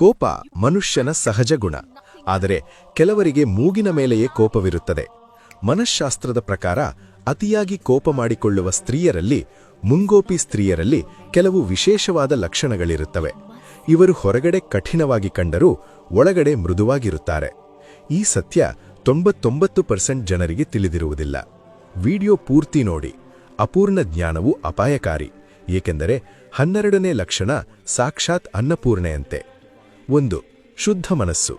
ಕೋಪ ಮನುಷ್ಯನ ಸಹಜ ಗುಣ. ಆದರೆ ಕೆಲವರಿಗೆ ಮೂಗಿನ ಮೇಲೆಯೇ ಕೋಪವಿರುತ್ತದೆ. ಮನಃಶಾಸ್ತ್ರದ ಪ್ರಕಾರ ಅತಿಯಾಗಿ ಕೋಪ ಮಾಡಿಕೊಳ್ಳುವ ಸ್ತ್ರೀಯರಲ್ಲಿ, ಮುಂಗೋಪಿ ಸ್ತ್ರೀಯರಲ್ಲಿ ಕೆಲವು ವಿಶೇಷವಾದ ಲಕ್ಷಣಗಳಿರುತ್ತವೆ. ಇವರು ಹೊರಗಡೆ ಕಠಿಣವಾಗಿ ಕಂಡರೂ ಒಳಗಡೆ ಮೃದುವಾಗಿರುತ್ತಾರೆ. ಈ ಸತ್ಯ ತೊಂಬತ್ತೊಂಬತ್ತು ಪರ್ಸೆಂಟ್ ಜನರಿಗೆ ತಿಳಿದಿರುವುದಿಲ್ಲ. ವಿಡಿಯೋ ಪೂರ್ತಿ ನೋಡಿ. ಅಪೂರ್ಣ ಜ್ಞಾನವು ಅಪಾಯಕಾರಿ. ಏಕೆಂದರೆ ಹನ್ನೆರಡನೇ ಲಕ್ಷಣ ಸಾಕ್ಷಾತ್ ಅನ್ನಪೂರ್ಣೆಯಂತೆ. ಒಂದು, ಶುದ್ಧ ಮನಸ್ಸು.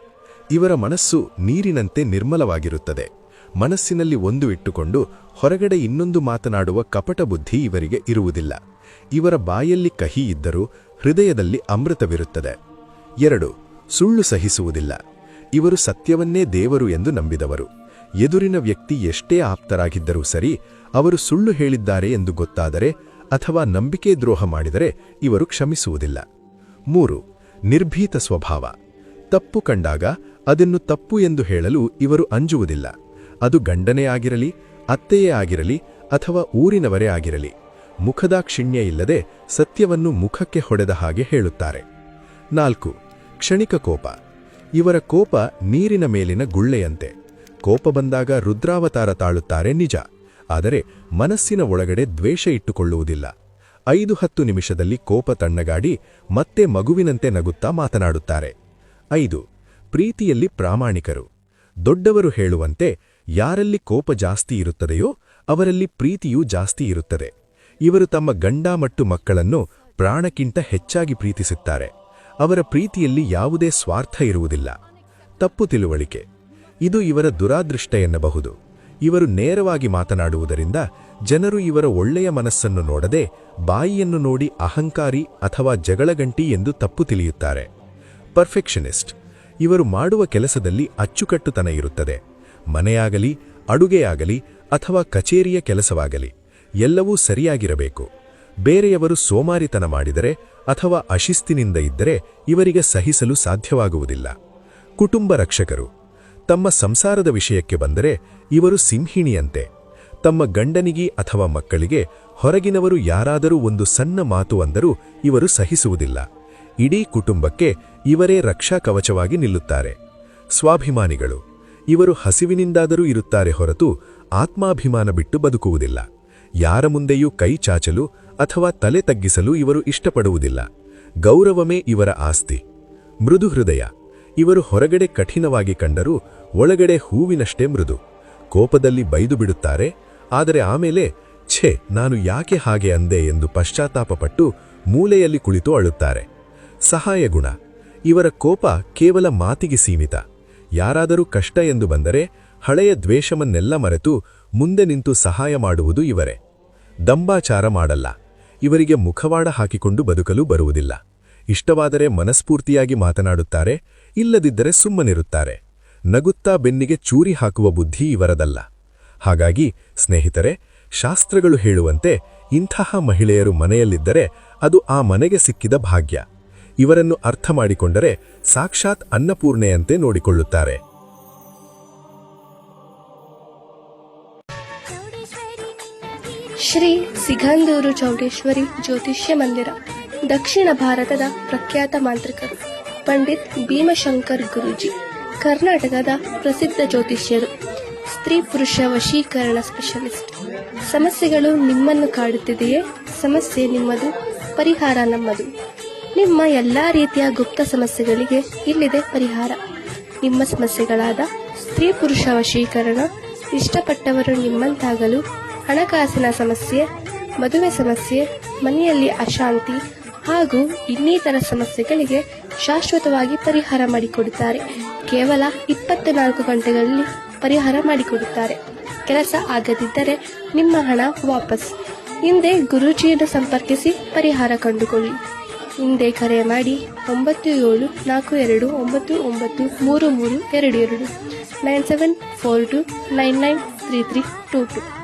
ಇವರ ಮನಸ್ಸು ನೀರಿನಂತೆ ನಿರ್ಮಲವಾಗಿರುತ್ತದೆ. ಮನಸ್ಸಿನಲ್ಲಿ ಒಂದು ಇಟ್ಟುಕೊಂಡು ಹೊರಗಡೆ ಇನ್ನೊಂದು ಮಾತನಾಡುವ ಕಪಟ ಬುದ್ಧಿ ಇವರಿಗೆ ಇರುವುದಿಲ್ಲ. ಇವರ ಬಾಯಲ್ಲಿ ಕಹಿ ಇದ್ದರೂ ಹೃದಯದಲ್ಲಿ ಅಮೃತವಿರುತ್ತದೆ. ಎರಡು, ಸುಳ್ಳು ಸಹಿಸುವುದಿಲ್ಲ. ಇವರು ಸತ್ಯವನ್ನೇ ದೇವರು ಎಂದು ನಂಬಿದವರು. ಎದುರಿನ ವ್ಯಕ್ತಿ ಎಷ್ಟೇ ಆಪ್ತರಾಗಿದ್ದರೂ ಸರಿ, ಅವರು ಸುಳ್ಳು ಹೇಳಿದ್ದಾರೆ ಎಂದು ಗೊತ್ತಾದರೆ ಅಥವಾ ನಂಬಿಕೆ ದ್ರೋಹ ಮಾಡಿದರೆ ಇವರು ಕ್ಷಮಿಸುವುದಿಲ್ಲ. ಮೂರು ನಿರ್ಭೀತ ಸ್ವಭಾವ. ತಪ್ಪು ಕಂಡಾಗ ಅದನ್ನು ತಪ್ಪು ಎಂದು ಹೇಳಲು ಇವರು ಅಂಜುವುದಿಲ್ಲ. ಅದು ಗಂಡನೇ ಆಗಿರಲಿ, ಅತ್ತೆಯೇ ಆಗಿರಲಿ ಅಥವಾ ಊರಿನವರೇ ಆಗಿರಲಿ. ಮುಖದಾಕ್ಷಿಣ್ಯ ಇಲ್ಲದೆ ಸತ್ಯವನ್ನು ಮುಖಕ್ಕೆ ಹೊಡೆದ ಹಾಗೆ ಹೇಳುತ್ತಾರೆ. ನಾಲ್ಕು, ಕ್ಷಣಿಕ ಕೋಪ. ಇವರ ಕೋಪ ನೀರಿನ ಮೇಲಿನ ಗುಳ್ಳೆಯಂತೆ. ಕೋಪ ಬಂದಾಗ ರುದ್ರಾವತಾರ ತಾಳುತ್ತಾರೆ ನಿಜ. ಆದರೆ ಮನಸ್ಸಿನ ಒಳಗಡೆ ದ್ವೇಷ ಇಟ್ಟುಕೊಳ್ಳುವುದಿಲ್ಲ. ಐದು ಹತ್ತು ನಿಮಿಷದಲ್ಲಿ ಕೋಪ ತಣ್ಣಗಾಡಿ ಮತ್ತೆ ಮಗುವಿನಂತೆ ನಗುತ್ತಾ ಮಾತನಾಡುತ್ತಾರೆ. ಐದು, ಪ್ರೀತಿಯಲ್ಲಿ ಪ್ರಾಮಾಣಿಕರು. ದೊಡ್ಡವರು ಹೇಳುವಂತೆ ಯಾರಲ್ಲಿ ಕೋಪ ಜಾಸ್ತಿ ಇರುತ್ತದೆಯೋ ಅವರಲ್ಲಿ ಪ್ರೀತಿಯೂ ಜಾಸ್ತಿ ಇರುತ್ತದೆ. ಇವರು ತಮ್ಮ ಗಂಡ ಮತ್ತು ಮಕ್ಕಳನ್ನು ಪ್ರಾಣಕ್ಕಿಂತ ಹೆಚ್ಚಾಗಿ ಪ್ರೀತಿಸುತ್ತಾರೆ. ಅವರ ಪ್ರೀತಿಯಲ್ಲಿ ಯಾವುದೇ ಸ್ವಾರ್ಥ ಇರುವುದಿಲ್ಲ. ತಪ್ಪು ತಿಳುವಳಿಕೆ. ಇದು ಇವರ ದುರಾದೃಷ್ಟ ಎನ್ನಬಹುದು. ಇವರು ನೇರವಾಗಿ ಮಾತನಾಡುವುದರಿಂದ ಜನರು ಇವರ ಒಳ್ಳೆಯ ಮನಸ್ಸನ್ನು ನೋಡದೆ ಬಾಯಿಯನ್ನು ನೋಡಿ ಅಹಂಕಾರಿ ಅಥವಾ ಜಗಳಗಂಟಿ ಎಂದು ತಪ್ಪು ತಿಳಿಯುತ್ತಾರೆ. ಪರ್ಫೆಕ್ಷನಿಸ್ಟ್, ಇವರು ಮಾಡುವ ಕೆಲಸದಲ್ಲಿ ಅಚ್ಚುಕಟ್ಟುತನ ಇರುತ್ತದೆ. ಮನೆಯಾಗಲಿ, ಅಡುಗೆಯಾಗಲಿ ಅಥವಾ ಕಚೇರಿಯ ಕೆಲಸವಾಗಲಿ ಎಲ್ಲವೂ ಸರಿಯಾಗಿರಬೇಕು. ಬೇರೆಯವರು ಸೋಮಾರಿತನ ಮಾಡಿದರೆ ಅಥವಾ ಅಶಿಸ್ತಿನಿಂದ ಇದ್ದರೆ ಇವರಿಗೆ ಸಹಿಸಲು ಸಾಧ್ಯವಾಗುವುದಿಲ್ಲ. ಕುಟುಂಬ ರಕ್ಷಕರು ತಮ್ಮ ಸಂಸಾರದ ವಿಷಯಕ್ಕೆ ಬಂದರೆ ಇವರು ಸಿಂಹಿಣಿಯಂತೆ. ತಮ್ಮ ಗಂಡನಿಗೆ ಅಥವಾ ಮಕ್ಕಳಿಗೆ ಹೊರಗಿನವರು ಯಾರಾದರೂ ಒಂದು ಸಣ್ಣ ಮಾತು ಅಂದರೂ ಇವರು ಸಹಿಸುವುದಿಲ್ಲ. ಇಡೀ ಕುಟುಂಬಕ್ಕೆ ಇವರೇ ರಕ್ಷಾ ಕವಚವಾಗಿ ನಿಲ್ಲುತ್ತಾರೆ. ಸ್ವಾಭಿಮಾನಿಗಳು, ಇವರು ಹಸಿವಿನಿಂದಾದರೂ ಇರುತ್ತಾರೆ ಹೊರತು ಆತ್ಮಾಭಿಮಾನ ಬಿಟ್ಟು ಬದುಕುವುದಿಲ್ಲ. ಯಾರ ಮುಂದೆಯೂ ಕೈ ಚಾಚಲು ಅಥವಾ ತಲೆ ತಗ್ಗಿಸಲು ಇವರು ಇಷ್ಟಪಡುವುದಿಲ್ಲ. ಗೌರವಮೇ ಇವರ ಆಸ್ತಿ. ಮೃದು ಹೃದಯ. ಇವರು ಹೊರಗಡೆ ಕಠಿಣವಾಗಿ ಕಂಡರೂ ಒಳಗಡೆ ಹೂವಿನಷ್ಟೇ ಮೃದು. ಕೋಪದಲ್ಲಿ ಬೈದು ಬಿಡುತ್ತಾರೆ, ಆದರೆ ಆಮೇಲೆ, ಛೇ, ನಾನು ಯಾಕೆ ಹಾಗೆ ಅಂದೆ ಎಂದು ಪಶ್ಚಾತ್ತಾಪಪಟ್ಟು ಮೂಲೆಯಲ್ಲಿ ಕುಳಿತು ಅಳುತ್ತಾರೆ. ಸಹಾಯ ಗುಣ. ಇವರ ಕೋಪ ಕೇವಲ ಮಾತಿಗೆ ಸೀಮಿತ. ಯಾರಾದರೂ ಕಷ್ಟ ಎಂದು ಬಂದರೆ ಹಳೆಯ ದ್ವೇಷವನ್ನೆಲ್ಲ ಮರೆತು ಮುಂದೆ ನಿಂತು ಸಹಾಯ ಮಾಡುವುದು ಇವರೇ. ದಂಬಾಚಾರ ಮಾಡಲ್ಲ. ಇವರಿಗೆ ಮುಖವಾಡ ಹಾಕಿಕೊಂಡು ಬದುಕಲು ಬರುವುದಿಲ್ಲ. ಇಷ್ಟವಾದರೆ ಮನಸ್ಫೂರ್ತಿಯಾಗಿ ಮಾತನಾಡುತ್ತಾರೆ ಇಲ್ಲದಿದ್ದರೆ ಸುಮ್ಮನಿರುತ್ತಾರೆ. ನಗುತ್ತಾ ಬೆನ್ನಿಗೆ ಚೂರಿ ಹಾಕುವ ಬುದ್ಧಿ ಇವರದಲ್ಲ. ಹಾಗಾಗಿ, ಸ್ನೇಹಿತರೆ, ಶಾಸ್ತ್ರಗಳು ಹೇಳುವಂತೆ ಇಂತಹ ಮಹಿಳೆಯರು ಮನೆಯಲ್ಲಿದ್ದರೆ ಅದು ಆ ಮನೆಗೆ ಸಿಕ್ಕಿದ ಭಾಗ್ಯ. ಇವರನ್ನು ಅರ್ಥ ಮಾಡಿಕೊಂಡರೆ ಸಾಕ್ಷಾತ್ ಅನ್ನಪೂರ್ಣೆಯಂತೆ ನೋಡಿಕೊಳ್ಳುತ್ತಾರೆ. ಶ್ರೀ ಸಿಗಂದೂರು ಚೌಡೇಶ್ವರಿ ಜ್ಯೋತಿಷ್ಯ ಮಂದಿರ, ದಕ್ಷಿಣ ಭಾರತದ ಪ್ರಖ್ಯಾತ ಮಾಂತ್ರಿಕರು ಪಂಡಿತ್ ಭೀಮಶಂಕರ್ ಗುರೂಜಿ, ಕರ್ನಾಟಕದ ಪ್ರಸಿದ್ಧ ಜ್ಯೋತಿಷ್ಯರು, ಸ್ತ್ರೀ ಪುರುಷ ವಶೀಕರಣ ಸ್ಪೆಷಲಿಸ್ಟ್ ಸಮಸ್ಯೆಗಳು ನಿಮ್ಮನ್ನು ಕಾಡುತ್ತಿದೆಯೇ? ಸಮಸ್ಯೆ ನಿಮ್ಮದು, ಪರಿಹಾರ ನಮ್ಮದು. ನಿಮ್ಮ ಎಲ್ಲ ರೀತಿಯ ಗುಪ್ತ ಸಮಸ್ಯೆಗಳಿಗೆ ಇಲ್ಲಿದೆ ಪರಿಹಾರ. ನಿಮ್ಮ ಸಮಸ್ಯೆಗಳಾದ ಸ್ತ್ರೀ ಪುರುಷ ವಶೀಕರಣ, ಇಷ್ಟಪಟ್ಟವರು ನಿಮ್ಮಂತಾಗಲು ಹಣಕಾಸಿನ ಸಮಸ್ಯೆ, ಮದುವೆ ಸಮಸ್ಯೆ, ಮನೆಯಲ್ಲಿ ಅಶಾಂತಿ ಹಾಗೂ ಇನ್ನಿತರ ಸಮಸ್ಯೆಗಳಿಗೆ ಶಾಶ್ವತವಾಗಿ ಪರಿಹಾರ ಮಾಡಿಕೊಡುತ್ತಾರೆ. ಕೇವಲ ಇಪ್ಪತ್ನಾಲ್ಕು ಗಂಟೆಗಳಲ್ಲಿ ಪರಿಹಾರ ಮಾಡಿಕೊಡುತ್ತಾರೆ. ಕೆಲಸ ಆಗದಿದ್ದರೆ ನಿಮ್ಮ ಹಣ ವಾಪಸ್. ಹಿಂದೆ ಗುರೂಜಿಯನ್ನು ಸಂಪರ್ಕಿಸಿ ಪರಿಹಾರ ಕಂಡುಕೊಳ್ಳಿ. ಹಿಂದೆ ಕರೆ ಮಾಡಿ ಒಂಬತ್ತು ಏಳು ನಾಲ್ಕು ಎರಡು ಒಂಬತ್ತು ಒಂಬತ್ತು ಮೂರು ಮೂರು ಎರಡು ಎರಡು. Nine seven four two nine nine three three two two.